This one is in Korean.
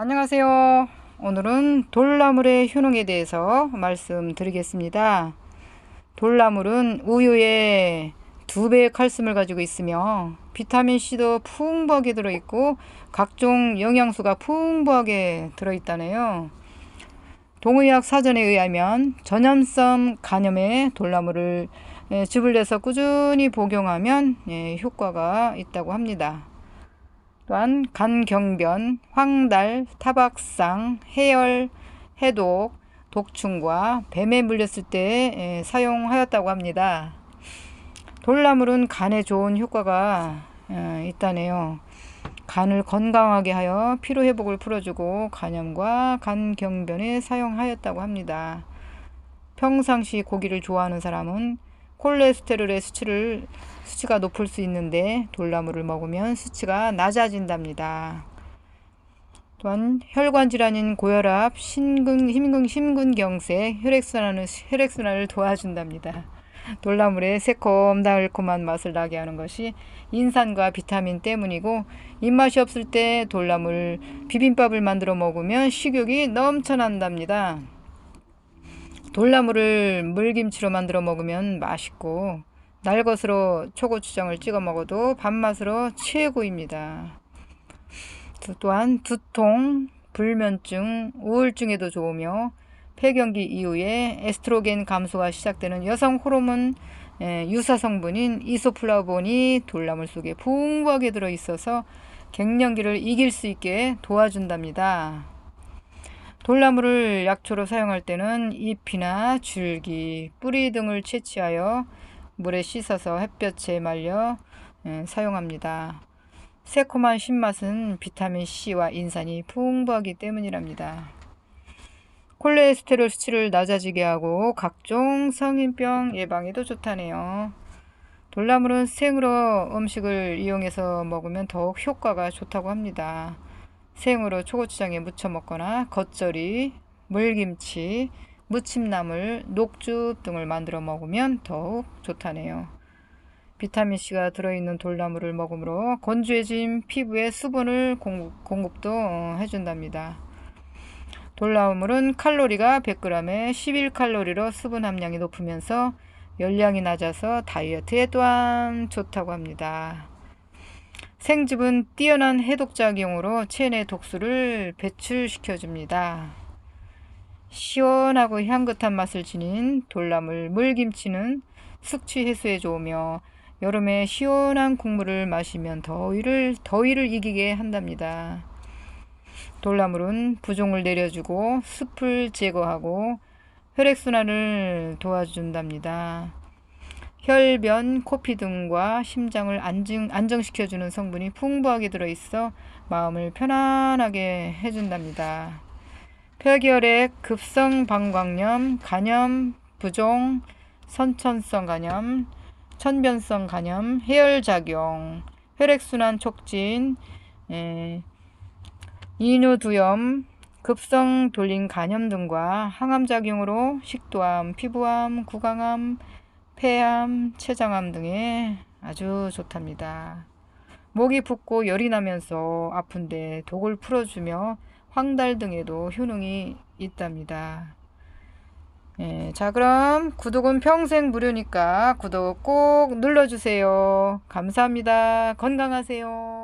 안녕하세요. 오늘은 돌나물의 효능에 대해서 말씀드리겠습니다. 돌나물은 우유에 두 배의 칼슘을 가지고 있으며 비타민C도 풍부하게 들어있고 각종 영양소가 풍부하게 들어있다네요. 동의학 사전에 의하면 전염성 간염에 돌나물을 예, 즙을 내서 꾸준히 복용하면 예, 효과가 있다고 합니다. 또한 간경변, 황달, 타박상, 해열, 해독, 독충과 뱀에 물렸을 때 예, 사용하였다고 합니다. 돌나물은 간에 좋은 효과가 어, 있다네요. 간을 건강하게 하여 피로 회복을 풀어주고 간염과 간경변에 사용하였다고 합니다. 평상시 고기를 좋아하는 사람은 콜레스테롤의 수치를 수치가 높을 수 있는데 돌나물을 먹으면 수치가 낮아진답니다. 또한 혈관 질환인 고혈압, 심근, 심근, 심근경색, 혈액순환을, 혈액순환을 도와준답니다. 돌나물의 새콤달콤한 맛을 나게 하는 것이 인산과 비타민 때문이고 입맛이 없을 때 돌나물 비빔밥을 만들어 먹으면 식욕이 넘쳐난답니다. 돌나물을 물김치로 만들어 먹으면 맛있고 날것으로 초고추장을 찍어 먹어도 밥맛으로 최고입니다. 또한 두통, 불면증, 우울증에도 좋으며 폐경기 이후에 에스트로겐 감소가 시작되는 여성 호르몬 유사 성분인 이소플라본이 돌나물 속에 풍부하게 들어 있어서 갱년기를 이길 수 있게 도와준답니다. 돌나물을 약초로 사용할 때는 잎이나 줄기, 뿌리 등을 채취하여 물에 씻어서 햇볕에 말려 사용합니다. 새콤한 신맛은 비타민 C와 인산이 풍부하기 때문이랍니다. 콜레스테롤 수치를 낮아지게 하고 각종 성인병 예방에도 좋다네요. 돌나물은 생으로 음식을 이용해서 먹으면 더욱 효과가 좋다고 합니다. 생으로 초고추장에 무쳐 먹거나 겉절이, 물김치, 무침나물, 녹즙 등을 만들어 먹으면 더욱 좋다네요. 비타민C가 들어있는 돌나물을 먹으므로 건조해진 피부에 수분을 공급, 공급 도 해준답니다. 돌나물은 칼로리가 100g에 11칼로리로 수분 함량이 높으면서 열량이 낮아서 다이어트에 또한 좋다고 합니다. 생즙은 뛰어난 해독작용으로 체내 독소를 배출시켜줍니다. 시원하고 향긋한 맛을 지닌 돌나물 물김치는 숙취 해소에 좋으며 여름에 시원한 국물을 마시면 더위를, 더위를 이기게 한답니다. 돌나물은 부종을 내려주고 숲을 제거하고 혈액순환을 도와준답니다. 혈변, 코피 등과 심장을 안정, 안정시켜주는 성분이 풍부하게 들어있어 마음을 편안하게 해준답니다. 폐결핵, 급성 방광염, 간염, 부종, 선천성 간염, 천변성 간염, 해열작용, 혈액순환 촉진, 에, 인후두염, 급성 돌린 간염 등과 항암작용으로 식도암, 피부암, 구강암, 폐암, 췌장암 등에 아주 좋답니다. 목이 붓고 열이 나면서 아픈데 독을 풀어주며 황달 등에도 효능이 있답니다. 예, 자 그럼 구독은 평생 무료니까 구독 꼭 눌러주세요. 감사합니다. 건강하세요.